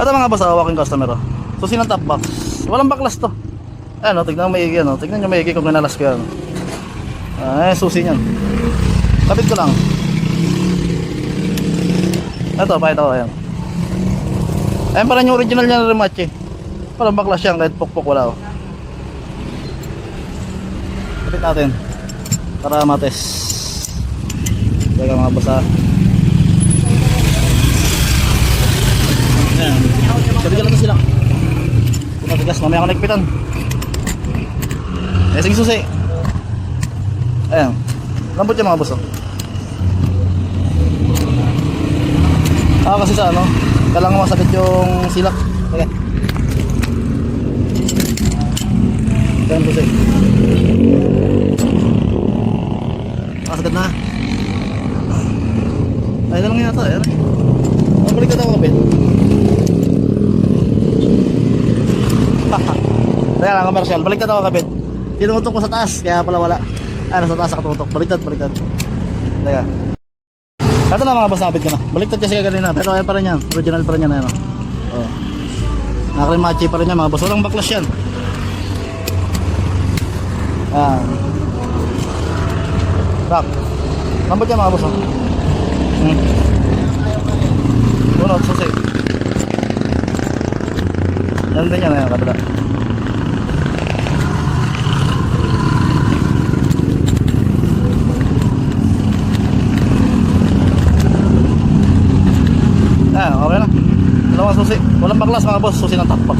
Ito mga boss, hawaking customer. Oh. Susi ng top box. Walang baklas to. Ano, tignan mo maigi ano. Tignan nyo maigi kung nanalas ko yan. Ah, eh, susi niyan. Kapit ko lang. Ito, pakita ko. Ayan. Ayan parang yung original niya na rematch eh. Parang baklas yan kahit pukpok wala oh. Kapit natin. Para matest. Teka mga boss ah. Ayan. Kabigyan lang sila. Matigas, mamaya ako nagpitan. Eh, sige susi. Ayan. Lambot yung mga boss. Ah, kasi sa ano, kailangan masakit yung silak. Okay. Ayan susi. Masakit na. Ay, na lang yata. Ayan. Mabalik ka daw kapit. Kaya lang, commercial. Baliktad ako kapit. Tinutok ko sa taas, kaya pala wala. Ah, nasa taas ako tutok. Baliktad, baliktad. Teka. Ito na mga boss, kapit ka na. Baliktad kasi kanina. Pero ayan pa rin yan. Original pa rin yan. Ayan, oh. oh. Nakarimachi pa rin yan mga boss. Walang baklas yan. Ayan. Rock. Lambot yan mga boss. Oh. Hmm. Bunot, susi. Yan din yan, ayan, kabila. Ah, okay na. Dalawang susi. Walang baklas mga boss, susi ng top box.